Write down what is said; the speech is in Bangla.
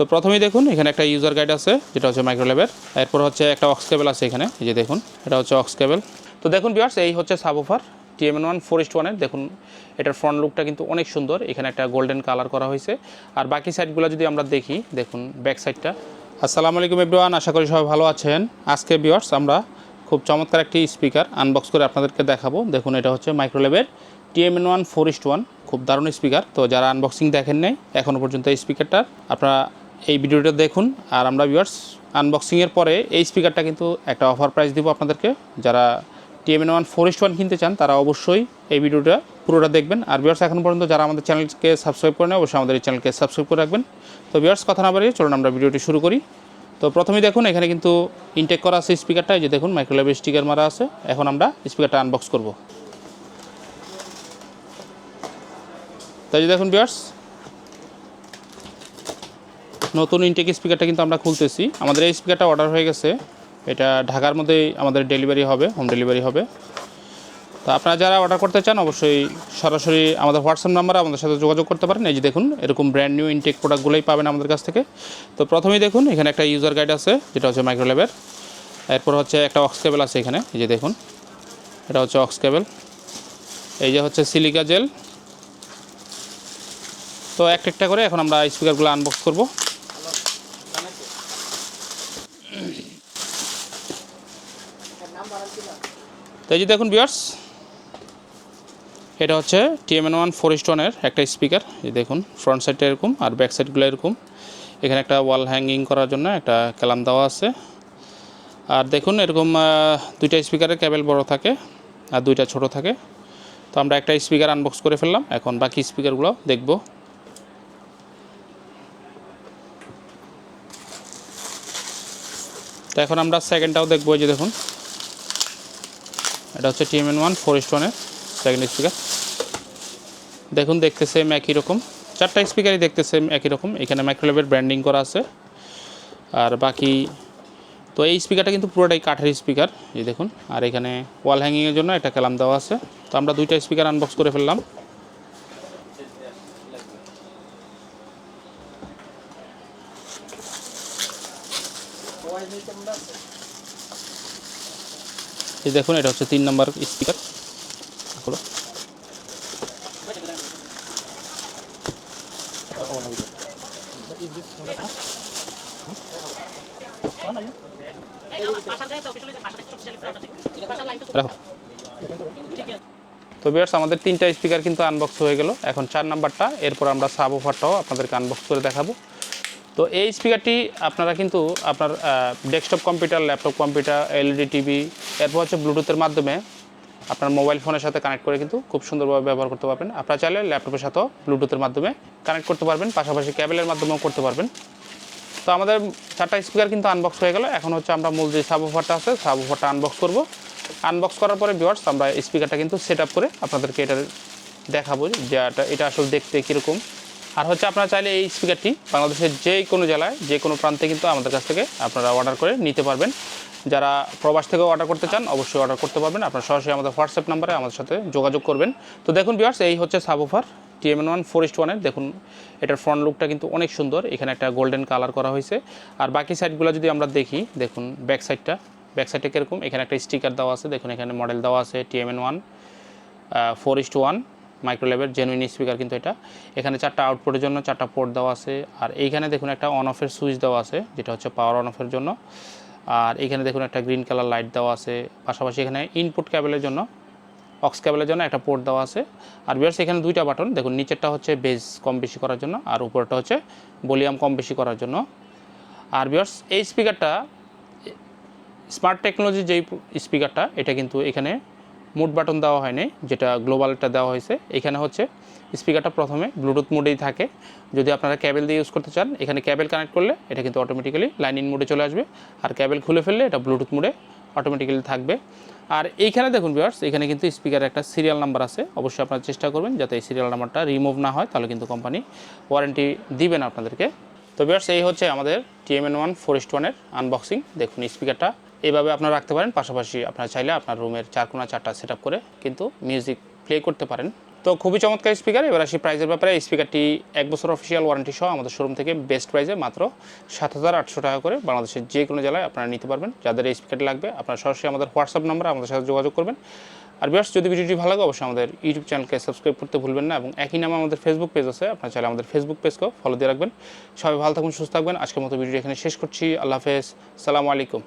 তো প্রথমেই দেখুন, এখানে একটা ইউজার গাইড আছে, যেটা হচ্ছে মাইক্রোলেভের এরপর হচ্ছে একটা অক্স কেবল আছে এখানে, এই যে দেখুন, এটা হচ্ছে অক্স কেবল তো দেখুন বিয়ার্স এই হচ্ছে সাবওফার টিএমএন ওয়ান ফোরেস্ট ওয়ানের দেখুন, এটার ফ্রন্ট লুকটা কিন্তু অনেক সুন্দর, এখানে একটা গোল্ডেন কালার করা হয়েছে। আর বাকি সাইডগুলো যদি আমরা দেখি, দেখুন ব্যাক সাইডটা আসসালামু আলাইকুম এভরিওয়ান আশা করি সবাই ভালো আছেন। আজকে বিয়ার্স আমরা খুব চমৎকার একটি স্পিকার আনবক্স করে আপনাদেরকে দেখাবো। দেখুন, এটা হচ্ছে মাইক্রোলেভের টিএমএন ওয়ান ফোরেস্ট ওয়ান খুব দারুণ স্পিকার তো যারা আনবক্সিং দেখেন নাই এখনও পর্যন্ত এই স্পিকারটার আপনারা এই ভিডিওটা দেখুন। আর আমরা ভিউয়ার্স আনবক্সিংয়ের পরে এই স্পিকারটা কিন্তু একটা অফার প্রাইস দিব আপনাদেরকে। যারা টিএমএন ওয়ান ফোরেস্ট ওয়ান কিনতে চান, তারা অবশ্যই এই ভিডিওটা পুরোটা দেখবেন। আর ভিউয়ার্স এখন পর্যন্ত যারা আমাদের চ্যানেলকে সাবস্ক্রাইব করে নেয় অবশ্যই আমাদের এই চ্যানেলকে সাবস্ক্রাইব করে রাখবেন। তো ভিউয়ার্স কথা না বাড়িয়ে চলুন আমরা ভিডিওটি শুরু করি। তো প্রথমেই দেখুন, এখানে কিন্তু ইনটেক করা আছে স্পিকারটা এই যে দেখুন মাইক্রোলেভের স্টিকার মারা আছে। এখন আমরা স্পিকারটা আনবক্স করব। তাই দেখুন বিয়ার্স নতুন ইনটেক স্পিকারটা কিন্তু আমরা খুলতেছি। আমাদের এই স্পিকারটা অর্ডার হয়ে গেছে। এটা ঢাকার মধ্যেই আমাদের ডেলিভারি হবে হোম ডেলিভারি হবে। তো আপনারা যারা অর্ডার করতে চান, অবশ্যই সরাসরি আমাদের হোয়াটসঅ্যাপ নাম্বারে আমাদের সাথে যোগাযোগ করতে পারেন। এই যে দেখুন, এরকম ব্র্যান্ড নিউ ইনটেক প্রোডাক্টগুলোই পাবেন আমাদের কাছ থেকে। তো প্রথমেই দেখুন, এখানে একটা ইউজার গাইড আছে, যেটা হচ্ছে মাইক্রোলেভের এরপর হচ্ছে একটা অক্স কেবল আছে এখানে, এই যে দেখুন। এটা হচ্ছে অক্স কেবল এই যে হচ্ছে সিলিকা জেল তো একটা একটা করে এখন আমরা স্পিকারগুলো আনবক্স করব। তো এই যে দেখুন বিয়ার্স এটা হচ্ছে টিএমএন ওয়ান ফোর ওয়ানের একটা স্পিকার এই দেখুন ফ্রন্ট সাইডটা এরকম আর ব্যাক সাইডগুলো এরকম। এখানে একটা ওয়াল হ্যাঙ্গিং করার জন্য একটা ক্যালাম দেওয়া আছে। আর দেখুন, এরকম দুইটা স্পিকারের ক্যাবেল বড় থাকে আর দুইটা ছোট থাকে। তো আমরা একটা স্পিকার আনবক্স করে ফেললাম। এখন বাকি স্পিকারগুলো দেখব। তো এখন আমরা সেকেন্ডটাও দেখব যে দেখুন। এটা হচ্ছে টিএমএন ওয়ান ফোর ওয়ানের সেকেন্ড স্পিকার দেখুন, দেখতে সেম একই রকম। চারটা স্পিকারই দেখতে সেম একই রকম। এখানে মাইক্রোলেভের ব্র্যান্ডিং করা আছে। আর বাকি, তো এই স্পিকারটা কিন্তু পুরোটাই কাঠের স্পিকার এই দেখুন। আর এখানে ওয়াল হ্যাঙ্গিংয়ের জন্য একটা ক্যালাম দেওয়া আছে। তো আমরা দুইটা স্পিকার আনবক্স করে ফেললাম। এই দেখুন, এটা হচ্ছে তিন নম্বর স্পিকার হলো তো বিয়ার্স আমাদের তিনটা স্পিকার কিন্তু আনবক্স হয়ে গেল। এখন চার নাম্বারটা, এরপর আমরা সাব ওভারটাও আপনাদেরকে আনবক্স করে দেখাবো। তো এই স্পিকারটি আপনারা কিন্তু আপনার desktop computer laptop computer LED TV এরপর হচ্ছে ব্লুটুথের মাধ্যমে আপনার মোবাইল ফোনের সাথে কানেক্ট করে কিন্তু খুব সুন্দরভাবে ব্যবহার করতে পারবেন। আপনারা চাইলে ল্যাপটপের সাথেও ব্লুটুথের মাধ্যমে কানেক্ট করতে পারবেন, পাশাপাশি ক্যাবেলের মাধ্যমেও করতে পারবেন। তো আমাদের চারটা স্পিকার কিন্তু আনবক্স হয়ে গেল। এখন হচ্ছে আমরা মূল যে সাব ওভারটা আছে সাব ওভারটা আনবক্স করব। আনবক্স করার পরে ভিউয়ার্স আমরা স্পিকারটা কিন্তু সেট করে আপনাদেরকে এটার দেখাবো যে এটা আসলে দেখতে কীরকম। আর হচ্ছে আপনারা চাইলে এই স্পিকারটি বাংলাদেশের যে কোনো জেলায়, যে কোনো প্রান্তে কিন্তু আমাদের কাছ থেকে আপনারা অর্ডার করে নিতে পারবেন। যারা প্রবাস থেকে অর্ডার করতে চান, অবশ্যই অর্ডার করতে পারবেন। আপনারা সরাসরি আমাদের হোয়াটসঅ্যাপ নাম্বারে আমাদের সাথে যোগাযোগ করবেন। তো দেখুন ভিউয়ার্স এই হচ্ছে সাবওফার টিএমএন ওয়ান ফোরেস্ট ওয়ানের। দেখুন, এটার ফ্রন্ট লুকটা কিন্তু অনেক সুন্দর। এখানে একটা গোল্ডেন কালার করা হয়েছে। আর বাকি সাইডগুলো যদি আমরা দেখি, দেখুন ব্যাক সাইডটা ব্যাক সাইডটা কীরকম? এখানে একটা স্টিকার দেওয়া আছে। দেখুন, এখানে মডেল দেওয়া আছে TMN one four east one. মাইক্রোলেভের genuine speaker কিন্তু এটা। এখানে চারটা আউটপুটের জন্য চারটা পোর্ট দেওয়া আছে। আর এইখানে দেখুন একটা অন অফের সুইচ দেওয়া আছে, যেটা হচ্ছে পাওয়ার অন অফের জন্য। আর এখানে দেখুন একটা গ্রিন কালার লাইট দেওয়া আছে। পাশাপাশি এখানে ইনপুট ক্যাবেলের জন্য অক্স ক্যাবেলের জন্য একটা পোর্ট দেওয়া আছে। আর বিয়ার্স এখানে দুইটা বাটন দেখুন নিচেরটা হচ্ছে বেজ কম বেশি করার জন্য, আর উপরটা হচ্ছে ভলিউম কম বেশি করার জন্য। আর বিয়ার্স এই স্পিকারটা স্মার্ট টেকনোলজির যেই স্পিকারটা এটা কিন্তু এখানে মুড বাটন দেওয়া হয়নি, যেটা গ্লোবালটা দেওয়া হয়েছে। এখানে হচ্ছে স্পিকারটা প্রথমে ব্লুটুথ মোডেই থাকে। যদি আপনারা ক্যাবেল দিয়ে ইউজ করতে চান, এখানে ক্যাবেল কানেক্ট করলে এটা কিন্তু অটোমেটিক্যালি লাইন ইন মোডে চলে আসবে। আর ক্যাবেল খুলে ফেললে এটা ব্লুটুথ মোডে অটোমেটিক্যালি থাকবে। আর এইখানে দেখুন ভিউয়ার্স এখানে কিন্তু স্পিকারের একটা সিরিয়াল নাম্বার আছে। অবশ্যই আপনারা চেষ্টা করবেন যাতে এই সিরিয়াল নাম্বারটা রিমুভ না হয়, তাহলে কিন্তু কোম্পানি ওয়ারেন্টি দিবে না আপনাদেরকে। তো ভিউয়ার্স এই হচ্ছে আমাদের টিএমএন ওয়ান ফোরেস্ট ওয়ানের আনবক্সিং দেখুন স্পিকারটা এইভাবে আপনারা রাখতে পারেন। পাশাপাশি আপনারা চাইলে আপনার রুমের চার কোনা, চারটা সেট করে কিন্তু মিউজিক প্লে করতে পারেন। তো খুবই চমৎকার স্পিকার এবার আসি প্রাইজের ব্যাপারে। এই স্পিকারটি এক বছর অফিসিয়াল ওয়ারেন্টি সহ আমাদের শোরুম থেকে বেস্ট প্রাইজে মাত্র সাত হাজার আটশো টাকা করে বাংলাদেশের যে কোনো জেলায় আপনারা নিতে পারবেন। যাদের এই স্পিকারটি লাগবে, আপনারা সরাসরি আমাদের হোয়াটসঅ্যাপ নাম্বারে আমাদের সাথে যোগাযোগ করবেন। আর বিয়ার্স যদি ভিডিওটি ভালো লাগে, অবশ্যই আমাদের ইউটিউব চ্যানেলকে সাবস্ক্রাইব করতে ভুলবেন না এবং একই নামে আমাদের ফেসবুক পেজ আছে। আপনারা চাইলে আমাদের ফেসবুক পেজকেও ফলো দিয়ে রাখবেন। সবাই ভালো থাকুন, সুস্থ থাকবেন। আজকের মতো ভিডিও এখানে শেষ করছি। আল্লাহ হাফেজ। সালামু আলাইকুম।